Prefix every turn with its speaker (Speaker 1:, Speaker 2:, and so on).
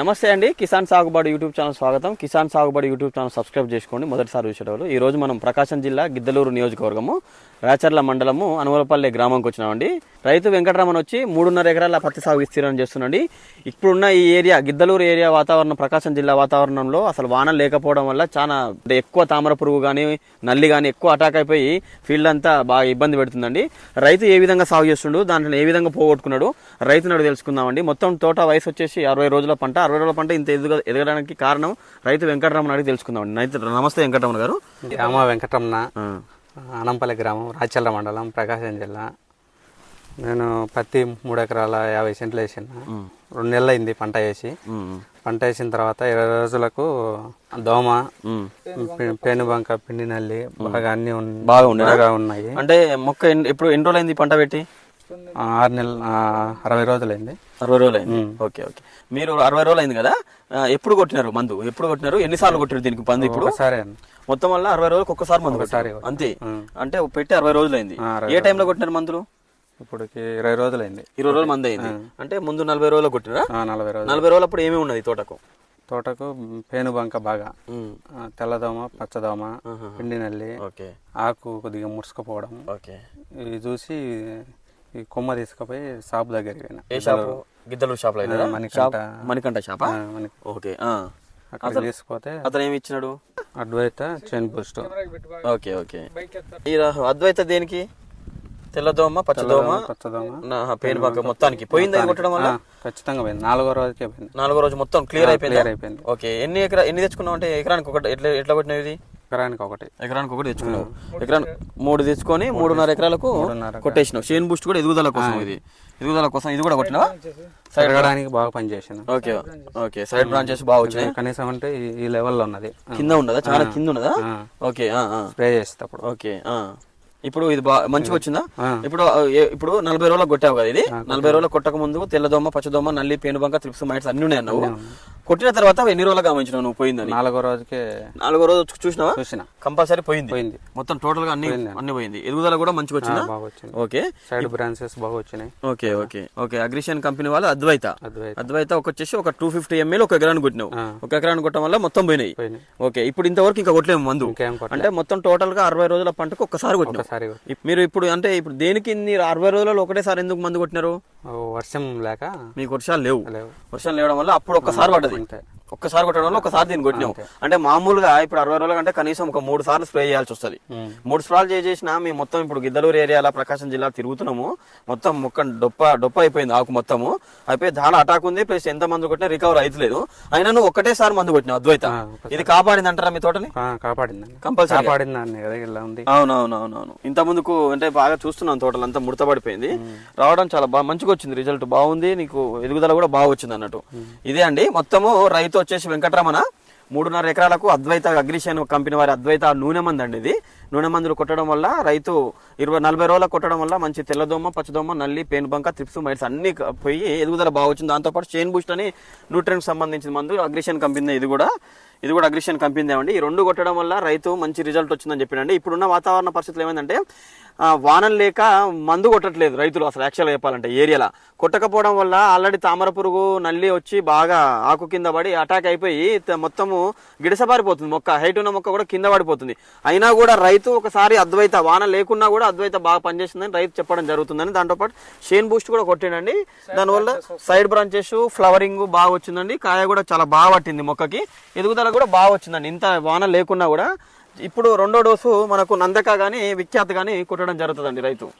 Speaker 1: నమస్తే అండి. కిసాన్ సాగుబడి యూట్యూబ్ ఛానల్ స్వాగతం. కిసాన్ సాగుబడి యూట్యూబ్ ఛానల్ సబ్స్క్రైబ్ చేసుకోండి. మొదటిసారి చూసేటప్పుడు ఈ రోజు మనం ప్రకాశం జిల్లా గిద్దలూరు నియోజకవర్గము రాచర్ల మండలము అనువలపల్లి గ్రామంకి వచ్చినామండి. రైతు వెంకటరమణ వచ్చి మూడున్నర ఎకరాల పత్తి సాగు విస్తీర్ణం చేస్తున్నాండి ఇప్పుడున్న ఈ ఏరియా గిద్దలూరు ఏరియా వాతావరణం ప్రకాశం జిల్లా వాతావరణంలో అసలు వాన లేకపోవడం వల్ల చాలా అంటే ఎక్కువ తామర పురుగు కానీ నల్లి కానీ ఎక్కువ అటాక్ అయిపోయి ఫీల్డ్ అంతా బాగా ఇబ్బంది పెడుతుందండి. రైతు ఏ విధంగా సాగు చేస్తుండు దాంట్లో ఏ విధంగా పోగొట్టుకున్నాడు రైతు నాడు తెలుసుకుందామండి. మొత్తం తోట వయసు వచ్చేసి అరవై రోజుల పంట అరవై రోజుల పంట ఇంత ఎదుగ ఎదగడానికి కారణం రైతు వెంకటరమణ అడిగి తెలుసుకుందామండి రైతు నమస్తే వెంకటరమణ గారు.
Speaker 2: రామ వెంకటరమణ అనంపల్లి గ్రామం రాచల్ల మండలం ప్రకాశం జిల్లా. నేను పత్తి మూడు ఎకరాల యాభై సెంట్లు వేసిన. రెండు నెలలు అయింది పంట వేసి. పంట వేసిన తర్వాత ఇరవై రోజులకు దోమ పేనుబంక పిండి నల్లి బాగా అన్ని
Speaker 1: బాగా
Speaker 2: ఉన్నాయి.
Speaker 1: అంటే మొక్క ఇప్పుడు ఎన్ని రోజులు అయింది పంట పెట్టి?
Speaker 2: ఆరు నెలలు ఆ, అరవై రోజులైంది.
Speaker 1: అరవై రోజులు అయింది ఓకే ఓకే. మీరు అరవై రోజులు అయింది కదా ఎప్పుడు కొట్టినారు మందు? ఎప్పుడు కొట్టినారు? ఎన్నిసార్లు కొట్టారు దీనికి మందు ఇప్పుడు?
Speaker 2: ఒకసారి
Speaker 1: మొత్తం వల్ల అరవై రోజులకు ఒక్కసారి మందు
Speaker 2: ఒకసారి
Speaker 1: కొట్టారు అంతే. అంటే పెట్టి అరవై రోజులు అయింది
Speaker 2: ఆ, అరవై
Speaker 1: ఏ టైంలో కొట్టినారు మందులు?
Speaker 2: ఇప్పటికి ఇరవై రోజులైంది.
Speaker 1: ఇరవై రోజులు మంది అయింది. అంటే ముందు నలభై రోజులు కొట్టినారా
Speaker 2: ఆ, నలభై రోజులు.
Speaker 1: నలభై రోజులు అప్పుడు ఏమేమి ఉన్నది తోటకు?
Speaker 2: తోటకు పేనుబంక బాగా.
Speaker 1: ఉమ్,
Speaker 2: ఆ, తెల్లదోమ పచ్చదోమ పిండి నల్లి
Speaker 1: ఓకే.
Speaker 2: ఆకు కొద్దిగా ముడుచుకుపోవడం.
Speaker 1: ఓకే.
Speaker 2: ఇవి చూసి ఈ కొమ్మ తీసుకుపోయి షాప్ దగ్గరికి పోయినా.
Speaker 1: ఏ షాపు? గిద్దలూరు షాప్?
Speaker 2: మణికంఠ.
Speaker 1: మణికంఠ షాపా? ఓకే.
Speaker 2: అక్కడ తీసుకుపోతే
Speaker 1: అతను ఏమి ఇచ్చినాడు?
Speaker 2: Advaita chain boost
Speaker 1: okay okay. ఈ అద్వైత దేనికి? తెల్లదోమ పచ్చదోమ?
Speaker 2: పచ్చదోమ.
Speaker 1: నా పేను బంక మొత్తానికి పోయింది అది కొట్టడం వల్ల?
Speaker 2: ఖచ్చితంగా పోయింది. నాలుగో రోజుకే పోయింది.
Speaker 1: నాలుగో రోజు మొత్తం క్లియర్ అయిపోయింది?
Speaker 2: క్లియర్ అయిపోయింది.
Speaker 1: ఓకే ఎన్ని ఎకరా ఎన్ని తెచ్చుకున్నావు అంటే ఎకరానికి ఒకటి ఎట్లా ఎట్లా కొట్టినవి
Speaker 2: ఎకరానికి ఒకటి
Speaker 1: ఎకరానికి ఒకటి తెచ్చుకున్నావు ఎకరానికి మూడు తెచ్చుకొని మూడున్నర ఎకరాలకు కొట్టేసినావు. షేన్ బూస్ట్ కూడా ఎదుగుదల కోసం ఇది. ఎదుగుదల కోసం ఇది కూడా కొట్టినావా? సైడ్
Speaker 2: పెరగడానికి బాగా పనిచేసింది.
Speaker 1: Okay okay. సైడ్ బ్రాంచెస్ బాగా వచ్చినాయి.
Speaker 2: కనీసం అంటే ఈ- లెవెల్లో ఉన్నది.
Speaker 1: కింద ఉన్నదా? చాలా కింద ఉన్నదా. ఓకే.
Speaker 2: స్ప్రే చేసేటప్పుడు.
Speaker 1: ఓకే. ఇప్పుడు ఇది మంచిగా వచ్చిందా. ఇప్పుడు ఇప్పుడు నలభై రోజులకు కొట్టావు కదా ఇది? నలభై రోజులకు కొట్టక ముందు తెల్లదోమ పచ్చదోమ నల్లి పేనుబంక త్రిప్స్ మైట్స్ అన్ని ఉన్నాయి అన్నావు. కొట్టిన తర్వాత ఎన్ని రోజులు గమనించినావు నువ్వు పోయిందని?
Speaker 2: నాలుగో రోజుకే
Speaker 1: నాలుగో రోజు చూసినావా?
Speaker 2: చూసిన.
Speaker 1: కంపల్సరీ పోయింది.
Speaker 2: పోయింది.
Speaker 1: మొత్తం టోటల్గా అన్ని అన్ని పోయింది. ఎదుగుదల కూడా మంచిగా వచ్చిందా? ఓకే.
Speaker 2: సైడ్ బ్రాంచెస్ బాగా వచ్చినాయి.
Speaker 1: Okay okay. ఓకే. అగ్రిషన్ కంపెనీ వాళ్ళు అద్వైత.
Speaker 2: అద్వైత.
Speaker 1: ఒక వచ్చేసి ఒక టూ ఫిఫ్టీ ఎంఎల్ ఒక ఎకరానికి కొట్టినావు. ఒక ఎకరానికి కొట్టడం వల్ల మొత్తం పోయినాయి. ఓకే. ఇప్పుడు ఇంతవరకు ఇంకా కొట్టలేము మందు. అంటే మొత్తం టోటల్గా అరవై రోజుల పంటకు ఒక్కసారి కొట్టినావు.
Speaker 2: ఒకసారి
Speaker 1: ఇప్- మీరు ఇప్పుడు అంటే ఇప్పుడు దేనికి మీరు అరవై రోజులలో ఒకటేసారి ఎందుకు మందు కొట్టినారు?
Speaker 2: వర్షం లేక?
Speaker 1: మీకు వర్షాలు లేవు.
Speaker 2: లేవు.
Speaker 1: వర్షాలు లేవడం వల్ల అప్పుడు ఒక్కసారి పడ్డది. ఒక్కసారి కొట్టడం వల్ల ఒకసారి దీన్ని కొట్టినావు అంటే మామూలుగా ఇప్పుడు అరవై రోజుల కంటే కనీసం ఒక మూడు సార్లు స్ప్రే చేయాల్సి వస్తుంది. మూడు స్ప్రాలు చేసేసిన మేము మొత్తం ఇప్పుడు గిద్దలూరు ఏరియాలో ప్రకాశం జిల్లా తిరుగుతున్నాము. మొత్తం మొక్క డొప్ప డొప్ప అయిపోయింది ఆకు మొత్తము. అయిపోయి చాలా అటాక్ ఉంది ప్లస్ ఎంత మందు కొట్టినా రికవర్ అవుతలేదు అయినా నువ్వు ఒకటేసారి మందు కొట్టినావు అద్వైత. ఇది కాపాడింది అంటారా మీ తోటని?
Speaker 2: ఆ, కాపాడిందండి.
Speaker 1: కంపల్సరీ
Speaker 2: ఉంది.
Speaker 1: అవునవునవునవును. ఇంత ముందుకు అంటే బాగా చూస్తున్నాం తోటలు అంతా ముడతపడిపోయింది రావడం చాలా బాగా మంచిగా వచ్చింది రిజల్ట్ బాగుంది నీకు ఎదుగుదల కూడా బాగా వచ్చింది అన్నట్టు. ఇదే అండి మొత్తము రైతు వచ్చేసి వెంకటరమణ. మూడున్నర ఎకరాలకు అద్వైత అగ్రిషన్ కంపెనీ వారి అద్వైత నూనె మంది అండి ఇది. నూనె మందులు కొట్టడం వల్ల రైతు ఇరవై నలభై రోజుల కొట్టడం వల్ల మంచి తెల్లదోమ పచ్చదోమ నల్లి పేనుబంక త్రిప్స్ మైట్స్ అన్ని పోయి ఎదుగుదల బాగా వచ్చింది. దాంతోపాటు చైన్ బూస్ట్ అని న్యూట్రియన్ సంబంధించిన మందు అగ్రిషన్ కంపెనీ ఇది కూడా. ఇది కూడా అగ్రిషన్ కంపెనీ అండి. ఈ రెండు కొట్టడం వల్ల రైతు మంచి రిజల్ట్ వచ్చిందని చెప్పినండి. ఇప్పుడున్న వాతావరణ పరిస్థితులు ఏమైందంటే వానం లేక మందు కొట్టట్లేదు రైతులు అసలు యాక్చువల్గా చెప్పాలంటే ఏరియాలో. కొట్టకపోవడం వల్ల ఆల్రెడీ తామర పురుగు నల్లి వచ్చి బాగా ఆకు కింద పడి అటాక్ అయిపోయి మొత్తము గిడసబారిపోతుంది మొక్క హైట్ ఉన్న మొక్క కూడా కింద పడిపోతుంది. అయినా కూడా రైతు ఒకసారి అద్వైత వాన లేకున్నా కూడా అద్వైత బాగా పనిచేస్తుందని రైతు చెప్పడం జరుగుతుందని దాంతోపాటు షేన్ బూస్ట్ కూడా కొట్టిండండి. దానివల్ల సైడ్ బ్రాంచెస్ ఫ్లవరింగ్ బాగా వచ్చిందండి. కాయ కూడా చాలా బాగా పట్టింది మొక్కకి. ఎదుగుదల కూడా బాగా వచ్చిందండి. ఇంత వాన లేకున్నా కూడా. ఇప్పుడు రెండో డోసు మనకు నందక గానీ విఖ్యాత్ గానీ కొట్టడం జరుగుతుందండి రైతు.